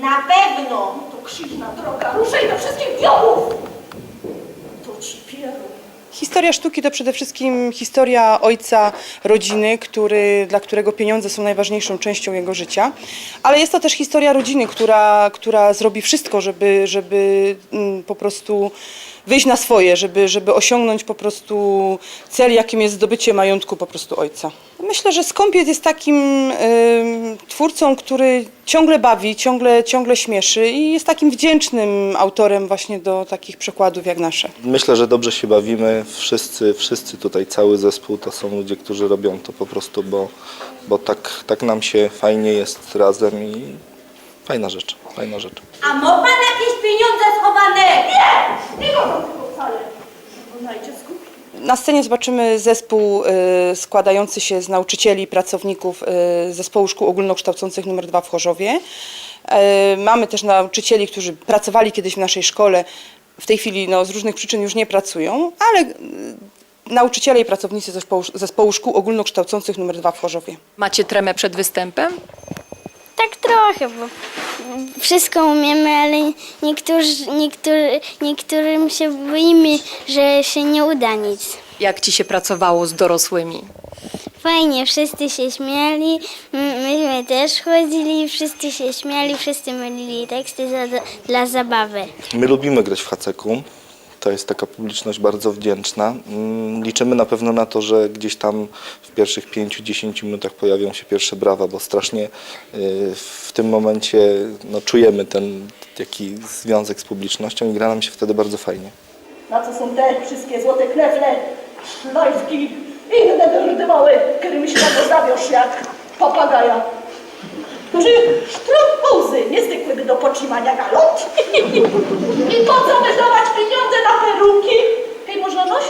Na pewno, to krzyżna droga, ruszaj do wszystkich diabłów! To ci pieru. Historia sztuki to przede wszystkim historia ojca rodziny, który, dla którego pieniądze są najważniejszą częścią jego życia, ale jest to też historia rodziny, która, która zrobi wszystko, żeby, żeby mm, po prostu wyjść na swoje, żeby, żeby osiągnąć po prostu cel, jakim jest zdobycie majątku po prostu ojca. Myślę, że Skąpiec jest takim ym, twórcą, który ciągle bawi, ciągle, ciągle śmieszy i jest takim wdzięcznym autorem właśnie do takich przekładów jak nasze. Myślę, że dobrze się bawimy. Wszyscy, wszyscy tutaj, cały zespół to są ludzie, którzy robią to po prostu, bo, bo tak, tak nam się fajnie jest razem i fajna rzecz, fajna rzecz. A ma pan jakieś pieniądze schowane? Na scenie zobaczymy zespół y, składający się z nauczycieli i pracowników y, Zespołu Szkół Ogólnokształcących nr 2 w Chorzowie. Y, mamy też nauczycieli, którzy pracowali kiedyś w naszej szkole. W tej chwili no, z różnych przyczyn już nie pracują, ale nauczyciele i pracownicy zespołu, Zespołu Szkół Ogólnokształcących nr 2 w Chorzowie. Macie tremę przed występem? Tak trochę, bo wszystko umiemy, ale niektórzy, niektóry, niektórym się boimy, że się nie uda nic. Jak ci się pracowało z dorosłymi? Fajnie, wszyscy się śmiali, myśmy też chodzili, wszyscy się śmiali, wszyscy mylili teksty za, dla zabawy. My lubimy grać w haceku. To jest taka publiczność bardzo wdzięczna. Mm, Liczymy na pewno na to, że gdzieś tam w pierwszych 5-10 minutach pojawią się pierwsze brawa, bo strasznie y, w tym momencie no, czujemy ten taki związek z publicznością i gra nam się wtedy bardzo fajnie. Na co są te wszystkie złote knefle, szlajfki i inne dyrdy małe, którymi się zawiesz jak papagaja? Do pocimania galot? I po co wydawać pieniądze na peruki, kiedy można nosić?